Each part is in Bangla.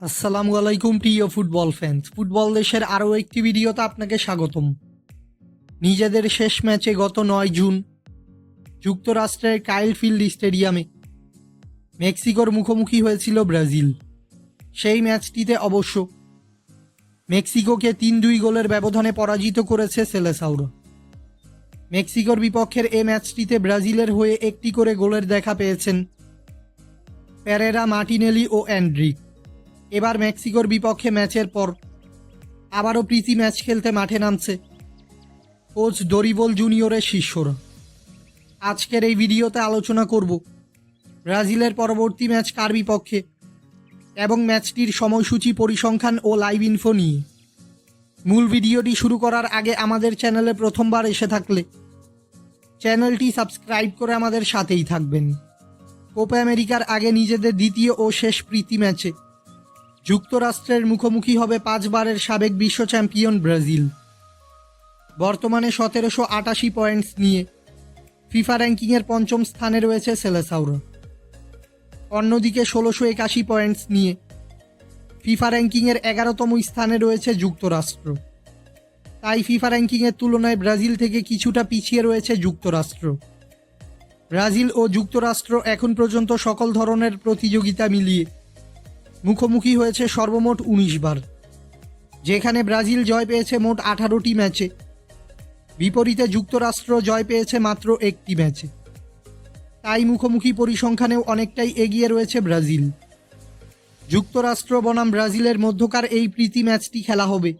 আসসালামু আলাইকুম, প্রিয় ফুটবল ফ্যান্স ফুটবল দেশের আরও একটি ভিডিওতে আপনাকে স্বাগতম। নিজেদের শেষ ম্যাচে গত নয় জুন যুক্তরাষ্ট্রের কাইলফিল্ড স্টেডিয়ামে মেক্সিকোর মুখোমুখি হয়েছিল ব্রাজিল। সেই ম্যাচটিতে অবশ্য মেক্সিকোকে তিন দুই গোলের ব্যবধানে পরাজিত করেছে সেলেসাউরা। মেক্সিকোর বিপক্ষের এ ম্যাচটিতে ব্রাজিলের হয়ে একটি করে গোলের দেখা পেয়েছেন প্যারেরা মার্টিনেলি ও অ্যান্ড্রিক। এবার মেক্সিকোর বিপক্ষে ম্যাচের পর আবারও প্রীতি ম্যাচ খেলতে মাঠে নামছে কোচ দরিবল জুনিয়রের শিষ্যরা। আজকের এই ভিডিওতে আলোচনা করব ব্রাজিলের পরবর্তী ম্যাচ কার বিপক্ষে এবং ম্যাচটির সময়সূচি, পরিসংখ্যান ও লাইভ ইনফো নিয়ে। মূল ভিডিওটি শুরু করার আগে আমাদের চ্যানেলে প্রথমবার এসে থাকলে চ্যানেলটি সাবস্ক্রাইব করে আমাদের সাথেই থাকবেন। কোপা আমেরিকার আগে নিজেদের দ্বিতীয় ও শেষ প্রীতি ম্যাচে যুক্তরাষ্ট্রের মুখোমুখি হবে পাঁচবারের সাবেক বিশ্ব চ্যাম্পিয়ন ব্রাজিল। বর্তমানে সতেরোশো আটাশি পয়েন্টস নিয়ে ফিফা র্যাঙ্কিংয়ের পঞ্চম স্থানে রয়েছে সেলেসাউরা। অন্যদিকে ষোলোশো একাশি পয়েন্টস নিয়ে ফিফা র্যাঙ্কিংয়ের এগারোতম স্থানে রয়েছে যুক্তরাষ্ট্র। তাই ফিফা র্যাঙ্কিংয়ের তুলনায় ব্রাজিল থেকে কিছুটা পিছিয়ে রয়েছে যুক্তরাষ্ট্র। ব্রাজিল ও যুক্তরাষ্ট্র এখন পর্যন্ত সকল ধরনের প্রতিযোগিতা মিলিয়ে মুখোমুখি হয়েছে সর্বমোট উনিশ বার। যেখানে ব্রাজিল জয় পেয়েছে মোট আঠারোটি ম্যাচে। বিপরীতে যুক্তরাষ্ট্র জয় পেয়েছে মাত্র একটি ম্যাচে। তাই মুখোমুখি পরিসংখ্যানেও অনেকটাই এগিয়ে রয়েছে ব্রাজিল। যুক্তরাষ্ট্র বনাম ব্রাজিলের মধ্যকার এই প্রীতি ম্যাচটি খেলা হবে।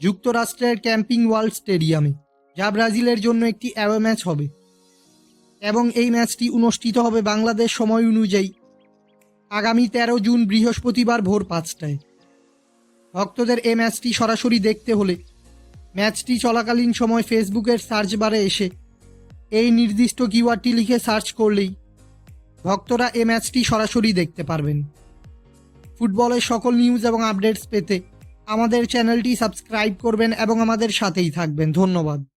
যুক্তরাষ্ট্রের ক্যাম্পিং ওয়ার্ল্ড স্টেডিয়ামে, যা ব্রাজিলের জন্য একটি অ্যাওয়ে ম্যাচ হবে। এবং এই ম্যাচটি অনুষ্ঠিত হবে বাংলাদেশ সময় অনুযায়ী। আগামী তেরো জুন বৃহস্পতিবার ভোর পাঁচটায়। ভক্তদের এ ম্যাচটি সরাসরি দেখতে হলে ম্যাচটি চলাকালীন সময় ফেসবুকের সার্চ বারে এসে এই নির্দিষ্ট কিওয়ার্ডটি লিখে সার্চ করলেই ভক্তরা এ ম্যাচটি সরাসরি দেখতে পারবেন। ফুটবলের সকল নিউজ এবং আপডেটস পেতে আমাদের চ্যানেলটি সাবস্ক্রাইব করবেন এবং আমাদের সাথেই থাকবেন। ধন্যবাদ।